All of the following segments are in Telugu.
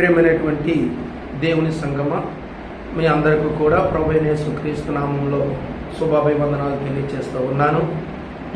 ప్రేమైనటువంటి దేవుని సంగమ. మీ అందరికీ కూడా ప్రభైనేసు క్రీస్తు నామంలో శుభాభివందనాలు తెలియజేస్తూ ఉన్నాను.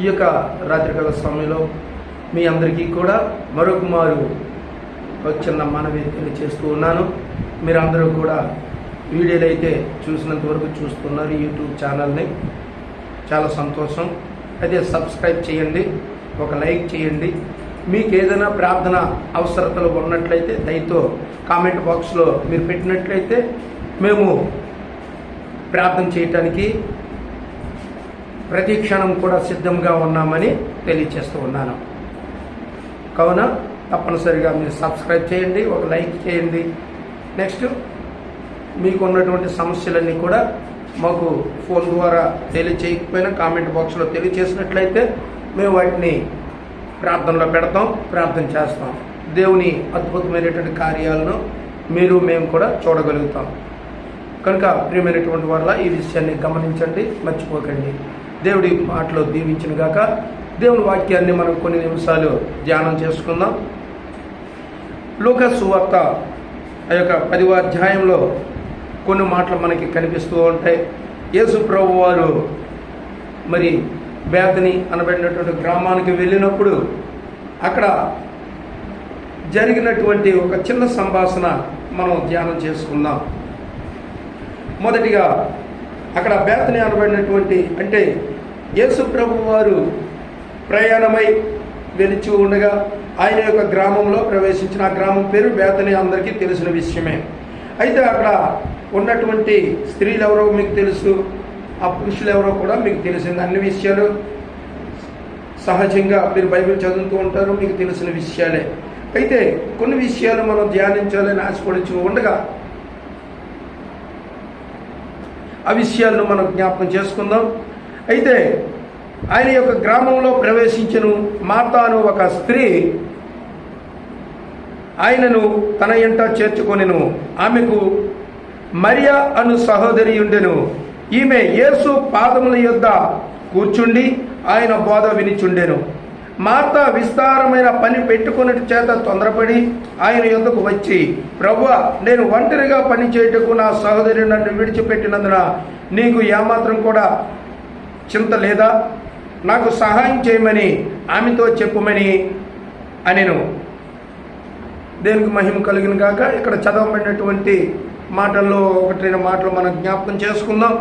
ఈ యొక్క రాత్రికాల సమయంలో మీ అందరికీ కూడా మరొక మారు చిన్న మనవి తెలియజేస్తూ ఉన్నాను. మీరందరూ కూడా వీడియోలు అయితే చూసినంత వరకు చూస్తున్నారు యూట్యూబ్ ఛానల్ని. చాలా సంతోషం. అయితే సబ్స్క్రైబ్ చేయండి. ఒక లైక్ చేయండి. మీకు ఏదైనా ప్రార్థన అవసరతలు ఉన్నట్లయితే దయతో కామెంట్ బాక్స్లో మీరు పెట్టినట్లయితే మేము ప్రార్థన చేయటానికి ప్రతి క్షణం కూడా సిద్ధంగా ఉన్నామని తెలియచేస్తూ ఉన్నాను. కావున తప్పనిసరిగా మీరు సబ్స్క్రైబ్ చేయండి ఒక లైక్ చేయండి. నెక్స్ట్ మీకు ఉన్నటువంటి సమస్యలన్నీ కూడా మాకు ఫోన్ ద్వారా తెలియచేయకపోయినా కామెంట్ బాక్స్లో తెలియచేసినట్లయితే మేము వాటిని ప్రార్థనలో పెడతాం ప్రార్థన చేస్తాం. దేవుని అద్భుతమైనటువంటి కార్యాలను మీరు మేము కూడా చూడగలుగుతాం. కనుక ప్రియమైనటువంటి వల్ల ఈ విషయాన్ని గమనించండి మర్చిపోకండి. దేవుడి మాటలో దీవించిన గాక దేవుని వాక్యాన్ని మనం కొన్ని నిమిషాలు ధ్యానం చేసుకుందాం. లోక సువార్త ఆ యొక్క పదివ అధ్యాయంలో కొన్ని మాటలు మనకి కనిపిస్తూ ఉంటాయి. యేసు ప్రభు వారు మరి బేతని అనబడినటువంటి గ్రామానికి వెళ్ళినప్పుడు అక్కడ జరిగినటువంటి ఒక చిన్న సంభాషణ మనం ధ్యానం చేసుకుందాం. మొదటిగా అక్కడ బేతని అనబడినటువంటి అంటే యేసు ప్రభు వారు ప్రయాణమై వెలిచి ఉండగా ఆయన యొక్క గ్రామంలో ప్రవేశించిన ఆ గ్రామం పేరు బేతని అందరికీ తెలిసిన విషయమే. అయితే అక్కడ ఉన్నటువంటి స్త్రీలు ఎవరో మీకు తెలుసు? ఆ పురుషులు ఎవరో కూడా మీకు తెలిసింది అన్ని విషయాలు సహజంగా మీరు బైబిల్ చదువుతూ ఉంటారు మీకు తెలిసిన విషయాలే. అయితే కొన్ని విషయాలు మనం ధ్యానించాలని ఆశపడుచు ఉండగా ఆ విషయాలను మనం జ్ఞాపకం చేసుకుందాం. అయితే ఆయన యొక్క గ్రామంలో ప్రవేశించను మాతాను ఒక స్త్రీ ఆయనను తన ఎంట చేర్చుకొనెను. ఆమెకు మరియా అను సహోదరి ఉండెను. ఈమె యేసు పాదముల యొద్ద కూర్చుండి ఆయన బోధ వినిచుండెను. మార్త విస్తారమైన పని పెట్టుకుని చేత తొందరపడి ఆయన యొద్దకు వచ్చి ప్రభు నేను ఒంటరిగా పని చేయటకు నా సహోదరి నన్ను విడిచిపెట్టినందున నీకు ఏమాత్రం కూడా చింత లేదా? నాకు సహాయం చేయమని ఆమెతో చెప్పుమని అనెను. దేనికి మహిమ కలిగిన కాక ఇక్కడ చదవబడినటువంటి మాటల్లో ఒకటి రెండు మాటలు మనం జ్ఞాపకం చేసుకుందాం.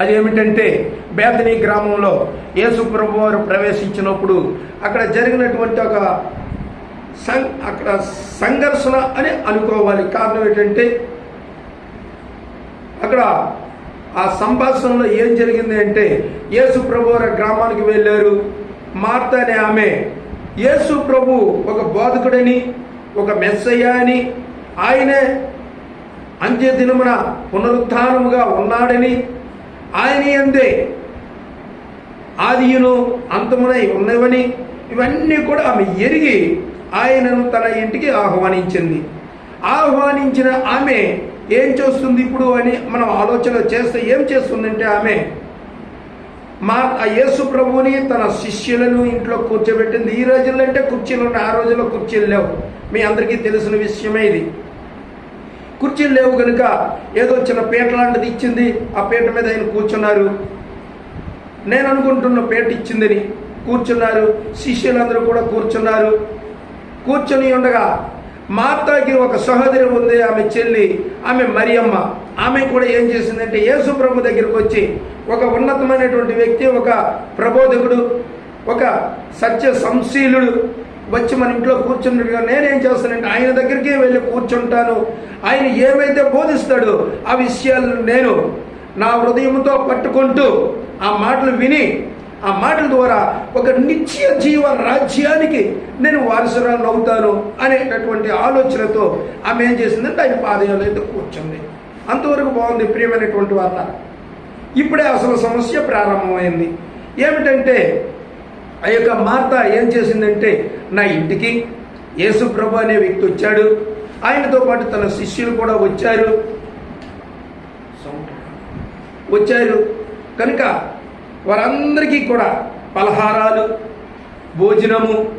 అదేమిటంటే బేతనీ గ్రామంలో యేసు ప్రభు వారు ప్రవేశించినప్పుడు అక్కడ జరిగినటువంటి ఒక సం అక్కడ సంఘర్షణ అని అనుకోవాలి. కారణం ఏంటంటే అక్కడ ఆ సంభాషణలో ఏం జరిగింది అంటే యేసు ప్రభు వారి గ్రామానికి వెళ్ళారు. మార్త అనే ఆమె యేసు ప్రభు ఒక బోధకుడని ఒక మెస్సయ్య అని ఆయనే అంత్య దినమున పునరుత్నముగా ఉన్నాడని ఆయన ఎందే ఆదియును అంతమునై ఉన్నవని ఇవన్నీ కూడా ఆమె ఎరిగి ఆయనను తన ఇంటికి ఆహ్వానించింది. ఆహ్వానించిన ఆమె ఏం చేస్తుంది ఇప్పుడు అని మనం ఆలోచన చేస్తే ఏం చేస్తుందంటే ఆమె మా ఆ యేసు ప్రభుని తన శిష్యులను ఇంట్లో కూర్చోబెట్టింది. ఈ రోజుల్లో అంటే కుర్చీలు ఉన్నాయి ఆ రోజుల్లో కుర్చీలు లేవు. మీ అందరికీ తెలిసిన విషయమే ఇది. కుర్చీలు లేవు కనుక ఏదో చిన్న పీట లాంటిది ఇచ్చింది. ఆ పీట మీద ఆయన కూర్చున్నారు. నేను అనుకుంటున్న పీట ఇచ్చిందని కూర్చున్నారు. శిష్యులందరూ కూడా కూర్చున్నారు. కూర్చొని ఉండగా మాతాకి ఒక సహోదరి ఉంది ఆమె చెల్లి ఆమె మరియమ్మ. ఆమె కూడా ఏం చేసిందంటే యేసు ప్రభు దగ్గరికి వచ్చి ఒక ఉన్నతమైనటువంటి వ్యక్తి ఒక ప్రబోధకుడు ఒక సత్య సంశీలుడు వచ్చి మన ఇంట్లో కూర్చున్నట్టుగా నేనేం చేస్తానంటే ఆయన దగ్గరికే వెళ్ళి కూర్చుంటాను. ఆయన ఏమైతే బోధిస్తాడో ఆ విషయాలను నేను నా హృదయంతో పట్టుకుంటూ ఆ మాటలు విని ఆ మాటల ద్వారా ఒక నిత్య జీవ రాజ్యానికి నేను వారసురాలు అవుతాను అనేటటువంటి ఆలోచనతో ఆమె ఏం చేసిందంటే ఆయన పాదయాలు అయితే కూర్చుంది. అంతవరకు బాగుంది ప్రియమైనటువంటి వార్త. ఇప్పుడే అసలు సమస్య ప్రారంభమైంది. ఏమిటంటే ఆ యొక్క మార్త ఏం చేసిందంటే నా ఇంటికి యేసుప్రభు అనే వ్యక్తి వచ్చాడు. ఆయనతో పాటు తన శిష్యులు కూడా వచ్చారు. వచ్చారు. కనుక వారందరికీ కూడా పలహారాలు భోజనము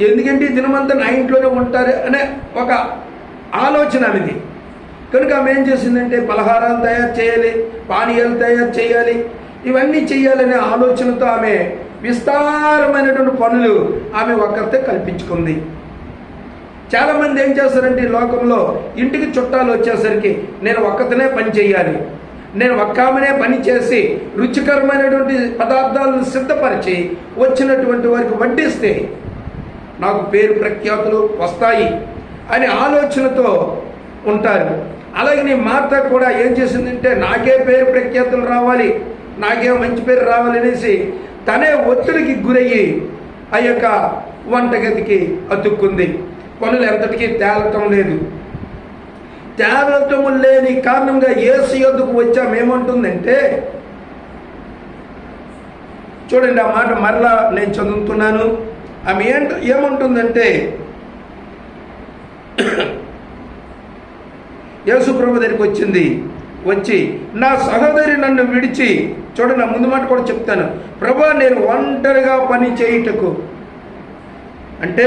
ఎందుకంటే దినమంతా నా ఇంట్లోనే ఉంటారు అనే ఒక ఆలోచన అనేది కనుక ఆమె ఏం చేసిందంటే పలహారాలు తయారు చేయాలి పానీయాలు తయారు చేయాలి ఇవన్నీ చేయాలనే ఆలోచనతో ఆమె విస్తారమైనటువంటి పనులు ఆమె ఒక్కరితే కల్పించుకుంది. చాలామంది ఏం చేస్తారంటే ఈ లోకంలో ఇంటికి చుట్టాలు వచ్చేసరికి నేను ఒక్కతనే పని చేయాలి. నేను ఒక్కామనే పని చేసి రుచికరమైనటువంటి పదార్థాలను సిద్ధపరిచి వచ్చినటువంటి వారికి వడ్డిస్తే నాకు పేరు ప్రఖ్యాతులు వస్తాయి అనే ఆలోచనతో ఉంటారు. అలాగే నీ మార్త కూడా ఏం చేసిందంటే నాకే పేరు ప్రఖ్యాతులు రావాలి నాకే మంచి పేరు రావాలి అనేసి తనే ఒత్తిడికి గురయ్యి ఆ యొక్క వంటగదికి అతుక్కుంది. పనులు ఎంతటికీ తేలటం లేదు. తేలటం లేని కారణంగా ఏసు యొద్దకు వచ్చామేమంటుందంటే చూడండి ఆ మాట మరలా నేను చదువుతున్నాను. ఆమె ఏంట ఏమంటుందంటే యేసు ప్రభు దగ్గరికి వచ్చింది. వచ్చి నా సహోదరి నన్ను విడిచి చూడండి నా ముందు మాట కూడా చెప్తాను. ప్రభా నేను ఒంటరిగా పని చేయుటకు. అంటే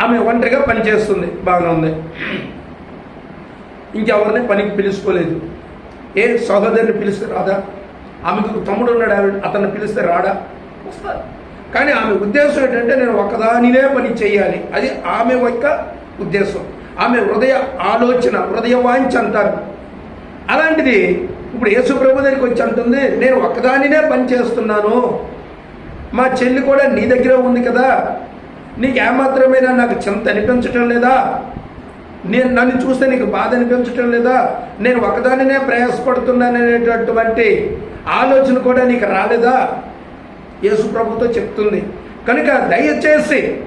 ఆమె ఒంటరిగా పని చేస్తుంది. బాగానే ఉంది. ఇంకెవరిని పనికి పిలుచుకోలేదు. ఏ సహోదరిని పిలిస్తే రాదా? ఆమెకు తమ్ముడు ఉన్నాడు ఆవిడ అతన్ని పిలిస్తే రాడా? వస్తారు కానీ ఆమె ఉద్దేశం ఏంటంటే నేను ఒకదానినే పని చేయాలి. అది ఆమె యొక్క ఉద్దేశం. ఆమె హృదయ ఆలోచన హృదయ వాంఛ అంటారు. అలాంటిది ఇప్పుడు యేసుప్రభు దగ్గరికి వచ్చి అంటుంది నేను ఒకదానినే పని చేస్తున్నాను. మా చెల్లి కూడా నీ దగ్గర ఉంది కదా. నీకు ఏమాత్రమైనా నాకు చింత అనిపించటం లేదా? నేను నన్ను చూస్తే నీకు బాధ అనిపించటం లేదా? నేను ఒకదానినే ప్రయాసపడుతున్నాననేటటువంటి ఆలోచన కూడా నీకు రాలేదా? యేసు ప్రభుతో చెప్తుంది. కనుక దయచేసి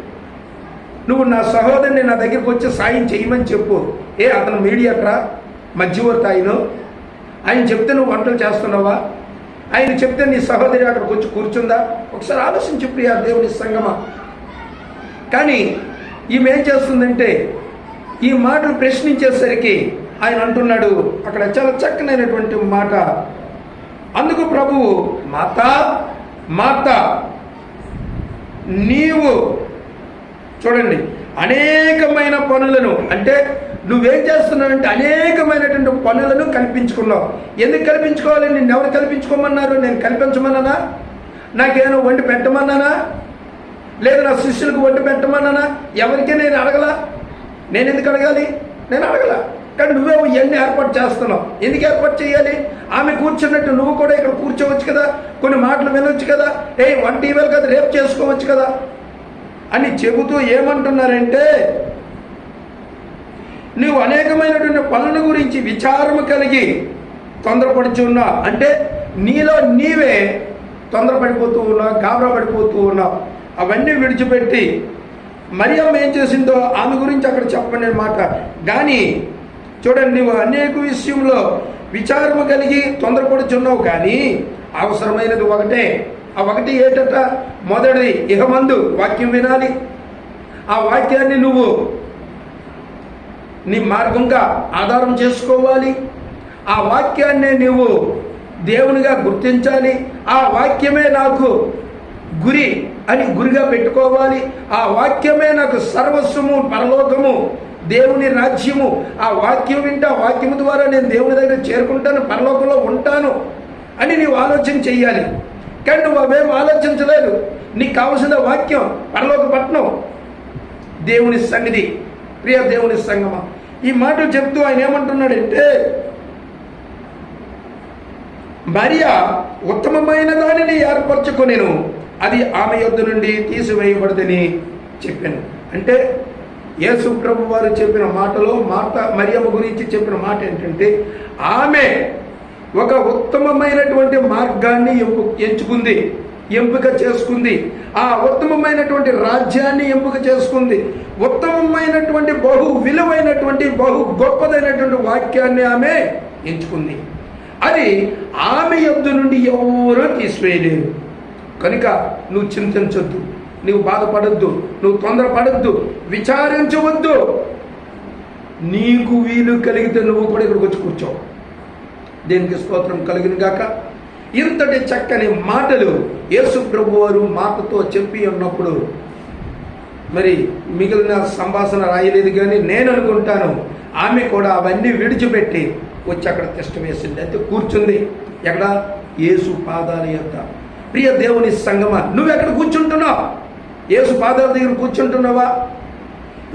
నువ్వు నా సహోదరుని నా దగ్గరికి వచ్చి సాయం చేయమని చెప్పు. ఏ అతను మీడియాట్రా మధ్యవర్తి ఆయన. ఆయన చెప్తే నువ్వు వంటలు చేస్తున్నావా? ఆయన చెప్తే నీ సహోదరి అక్కడికి వచ్చి కూర్చుందా? ఒకసారి ఆలోచించి ప్రియా దేవుని సంగమ. కానీ ఈమె ఏం చేస్తుందంటే ఈ మాటలు ప్రశ్నించేసరికి ఆయన అంటున్నాడు అక్కడ చాలా చక్కనైనటువంటి మాట. అందుకు ప్రభువు మాత మాత నీవు చూడండి అనేకమైన పనులను అంటే నువ్వేం చేస్తున్నావంటే అనేకమైనటువంటి పనులను కల్పించుకున్నావు. ఎందుకు కల్పించుకోవాలి? నిన్ను ఎవరు కల్పించుకోమన్నారు? నేను కల్పించమన్నానా? నాకేమైనా వండి పెట్టమన్నానా? లేదు నా శిష్యులకు వండి పెట్టమన్నానా? ఎవరికి నేను అడగలా? నేను ఎందుకు అడగాలి? నేను అడగలా. కానీ నువ్వే ఇవన్నీ ఏర్పాటు చేస్తున్నావు. ఎందుకు ఏర్పాటు చేయాలి? ఆమె కూర్చున్నట్టు నువ్వు కూడా ఇక్కడ కూర్చోవచ్చు కదా? కొన్ని మాటలు వినొచ్చు కదా? ఏ వంట ఇవ్వాలి కదా రేపు చేసుకోవచ్చు కదా? అని చెబుతూ ఏమంటున్నారంటే నువ్వు అనేకమైనటువంటి పనుల గురించి విచారము కలిగి తొందరపడుచున్నా అంటే నీలో నీవే తొందరపడిపోతూ ఉన్నావు గాబరా పడిపోతూ ఉన్నావు. అవన్నీ విడిచిపెట్టి మరియమ్మ ఏం చేసిందో ఆమె గురించి అక్కడ చెప్పండి అనమాట కానీ చూడండి నువ్వు అనేక విషయంలో విచారము కలిగి తొందరపడుచున్నావు కానీ అవసరమైనది ఒకటే. ఆ ఒకటి ఏటట మొదటిది ఇహమందు వాక్యం వినాలి. ఆ వాక్యాన్ని నువ్వు నీ మార్గంగా ఆధారం చేసుకోవాలి. ఆ వాక్యాన్ని నువ్వు దేవునిగా గుర్తించాలి. ఆ వాక్యమే నాకు గురి అని గురిగా పెట్టుకోవాలి. ఆ వాక్యమే నాకు సర్వస్వము పరలోకము దేవుని రాజ్యము. ఆ వాక్యం వింటే ఆ వాక్యము ద్వారా నేను దేవుని దగ్గర చేరుకుంటాను పరలోకంలో ఉంటాను అని నీవు ఆలోచన చెయ్యాలి. కానీ నువ్వు అవేం ఆలోచించలేదు. నీకు కావలసిన వాక్యం పరలోక పట్నం దేవుని సన్నిధి. ప్రియ దేవుని సంగమ. ఈ మాటలు చెప్తూ ఆయన ఏమంటున్నాడంటే మరియా ఉత్తమమైన దానిని ఏర్పరచుకొనేను. అది ఆమె యొద్ నుండి తీసివేయబడదని చెప్పాను. అంటే యేసు ప్రభు వారు చెప్పిన మాటలో మాట మరియమ్మ గురించి చెప్పిన మాట ఏంటంటే ఆమె ఒక ఉత్తమమైనటువంటి మార్గాన్ని ఎంపు ఎంచుకుంది ఎంపిక చేసుకుంది. ఆ ఉత్తమమైనటువంటి రాజ్యాన్ని ఎంపిక చేసుకుంది. ఉత్తమమైనటువంటి బహు విలువైనటువంటి బహు గొప్పదైనటువంటి వాక్యాన్ని ఆమె ఎంచుకుంది. అది ఆమె యొద్ నుండి ఎవరూ తీసివేయలేరు. కనుక నువ్వు చింతించొద్దు. నువ్వు బాధపడద్దు. నువ్వు తొందరపడద్దు. విచారించవద్దు. నీకు వీలు కలిగితే నువ్వు కూడా ఇక్కడికి వచ్చి కూర్చోవు దేనికి స్తోత్రం కలిగిన గాక? ఇంతటి చక్కని మాటలు యేసు ప్రభు వారు మాటతో చెప్పి ఉన్నప్పుడు మరి మిగిలిన సంభాషణ రాయలేదు కానీ నేను అనుకుంటాను ఆమె కూడా అవన్నీ విడిచిపెట్టి వచ్చి అక్కడ తిష్టం వేసింది. అయితే కూర్చుంది. ఎక్కడ? యేసు పాదాల యొక్క ప్రియ దేవుని సంగమ నువ్వు ఎక్కడ కూర్చుంటున్నావు? యేసు పాదాల దగ్గర కూర్చుంటున్నావా?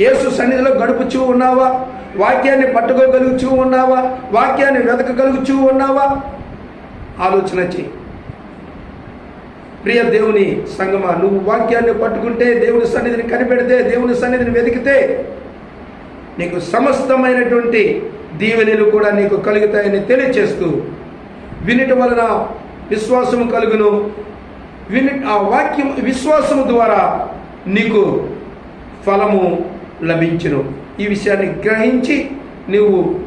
యేసు సన్నిధిలో గడుపుచూ ఉన్నావా? వాక్యాన్ని పట్టుకోగలుగుచూ ఉన్నావా? వాక్యాన్ని వెతకగలుగుచూ ఉన్నావా? ఆలోచన చేయి ప్రియ దేవుని సంగమ నువ్వు వాక్యాన్ని పట్టుకుంటే దేవుని సన్నిధిని కనిపెడితే దేవుని సన్నిధిని వెతికితే నీకు సమస్తమైనటువంటి దీవెనలు కూడా నీకు కలుగుతాయని తెలియచేస్తూ వినటం వలన విశ్వాసము కలుగును. విని ఆ వాక్యం విశ్వాసము ద్వారా నీకు ఫలము లభించును. ఈ విషయాన్ని గ్రహించి నీవు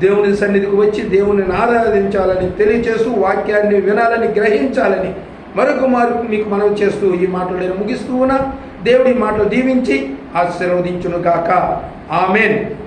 దేవుని సన్నిధికి వచ్చి దేవుని ఆరాధించాలని తెలియచేస్తూ వాక్యాన్ని వినాలని గ్రహించాలని మరొక మారు మీకు మనవి చేస్తూ ఈ మాటలు నేను ముగిస్తూ ఉన్నా. దేవుడి మాటలు దీవించి ఆశీర్వదించును గాక. ఆమెన్.